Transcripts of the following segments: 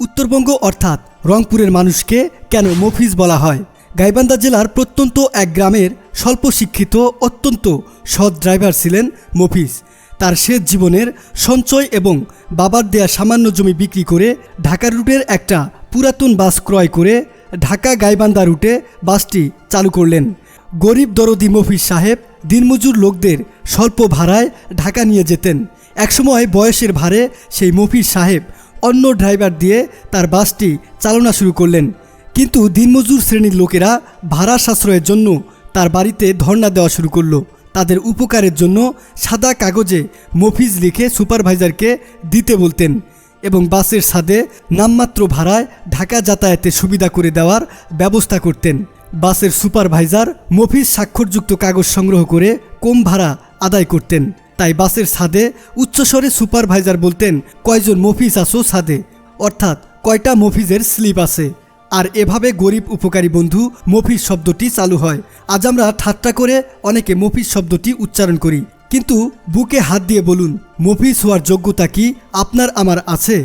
উত্তরবঙ্গ অর্থাৎ রংপুরের মানুষকে কেন মফিজ বলা হয়? গাইবান্ধা জেলার প্রত্যন্ত এক গ্রামের স্বল্প শিক্ষিত, অত্যন্ত সৎ ড্রাইভার ছিলেন মফিজ। তার শেষ জীবনের সঞ্চয় এবং বাবার দেয়া সামান্য জমি বিক্রি করে ঢাকা রুটের একটা পুরাতন বাস ক্রয় করে ঢাকা গাইবান্ধা রুটে বাসটি চালু করলেন। গরিব দরদি মফিজ সাহেব দিনমজুর লোকদের স্বল্প ভাড়ায় ঢাকা নিয়ে যেতেন। একসময় বয়সের ভারে সেই মফিজ সাহেব অন্য ড্রাইভার দিয়ে তার বাসটি চালনা শুরু করলেন। কিন্তু দিনমজুর শ্রেণির লোকেরা ভাড়া সাশ্রয়ের জন্য তার বাড়িতে ধর্ণা দেওয়া শুরু করল। তাদের উপকারের জন্য সাদা কাগজে মফিজ লিখে সুপারভাইজারকে দিতে বলতেন এবং বাসের ছাদে নামমাত্র ভাড়ায় ঢাকা যাতায়াতে সুবিধা করে দেওয়ার ব্যবস্থা করতেন। বাসের সুপারভাইজার মফিজ স্বাক্ষরযুক্ত কাগজ সংগ্রহ করে কম ভাড়া আদায় করতেন। তাই বাসের ছাদে উচ্চস্বরে সুপারভাইজার বলতেন, কয়জন মফিজ আসো ছাদে? অর্থাৎ কয়টা মফিজের স্লিপ আছে। আর এভাবে গরিব উপকারী বন্ধু মফিজ শব্দটি চালু হয়। আজ আমরা ঠাট্টা করে অনেকে মফিজ শব্দটি উচ্চারণ করি। কিন্তু বুকে হাত দিয়ে বলুন, মফিজ হওয়ার যোগ্যতা কি আপনার আমার আছে?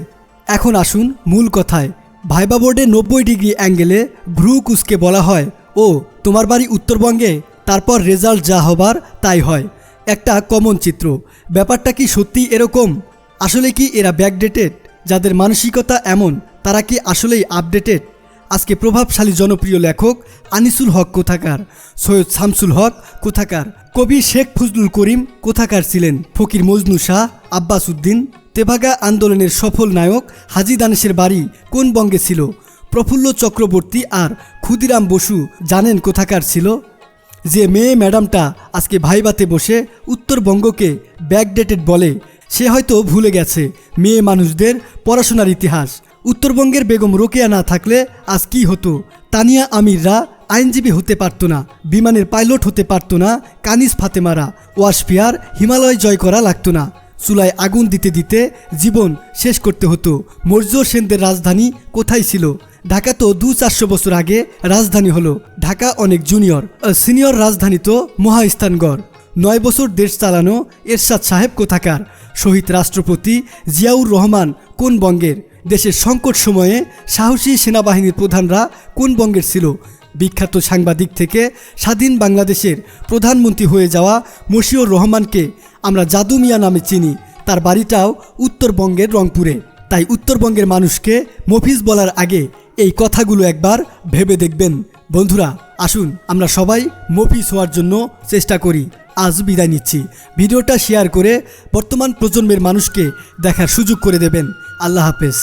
এখন আসুন মূল কথায়। ভাইবা বোর্ডে নব্বই ডিগ্রি অ্যাঙ্গেলে ভ্রু কুচকে বলা হয়, ও, তোমার বাড়ি উত্তরবঙ্গে? তারপর রেজাল্ট যা হবার তাই হয়। একটা কমন চিত্র। ব্যাপারটা কি সত্যি এরকম? আসলে কি এরা ব্যাকডেটেড যাদের মানসিকতা এমন, তারা কি আসলেই আপডেটেড আজকে প্রভাবশালী জনপ্রিয় লেখক আনিসুল হক কোথাকার, সৈয়দ শামসুল হক কোথাকার, কবি শেখ ফজলুল করিম কোথাকার ছিলেন, ফকির মজনু শাহ, আব্বাস উদ্দিন, তেভাগা আন্দোলনের সফল নায়ক হাজি দানেশের বাড়ি কোন বঙ্গে ছিল, প্রফুল্ল চক্রবর্তী আর ক্ষুদিরাম বসু জানেন কোথাকার ছিল? যে মেয়ে ম্যাডামটা আজকে ভাইবাতে বসে উত্তরবঙ্গকে ব্যাকডেটেড বলে, সে হয়তো ভুলে গেছে মেয়ে মানুষদের পড়াশোনার ইতিহাস। উত্তরবঙ্গের বেগম রোকেয়া না থাকলে আজ কি হতো? তানিয়া আমিররা আইনজীবী হতে পারত না, বিমানের পাইলট হতে পারত না কানিস ফাতেমারা ওয়াশফিয়ার হিমালয় জয় করা লাগতো না। চুলায় আগুন দিতে দিতে জীবন শেষ করতে হতো। মৌর্য সেনদের রাজধানী কোথায় ছিল? ঢাকা তো দু চারশো বছর আগে রাজধানী হলো। ঢাকা অনেক জুনিয়র সিনিয়র রাজধানী তো মহাস্থানগড়। নয় বছর দেশ চালানো এরশাদ সাহেব কোথাকার? শহীদ রাষ্ট্রপতি জিয়াউর রহমান কোন বঙ্গের? দেশের সংকট সময়ে সাহসী সেনাবাহিনীর প্রধানরা কোন বঙ্গের ছিল? বিখ্যাত সাংবাদিক থেকে স্বাধীন বাংলাদেশের প্রধানমন্ত্রী হয়ে যাওয়া মশিউর রহমানকে আমরা জাদু মিয়া নামে চিনি। তার বাড়িটাও উত্তরবঙ্গের রংপুরে। তাই উত্তরবঙ্গের মানুষকে মফিজ বলার আগে এই কথাগুলো একবার ভেবে দেখবেন। বন্ধুরা, আসুন আমরা সবাই মফিজ হওয়ার জন্য চেষ্টা করি। আজ বিদায় নিচ্ছি। ভিডিওটা শেয়ার করে বর্তমান প্রজন্মের মানুষকে দেখার সুযোগ করে দেবেন। আল্লাহ হাফেজ।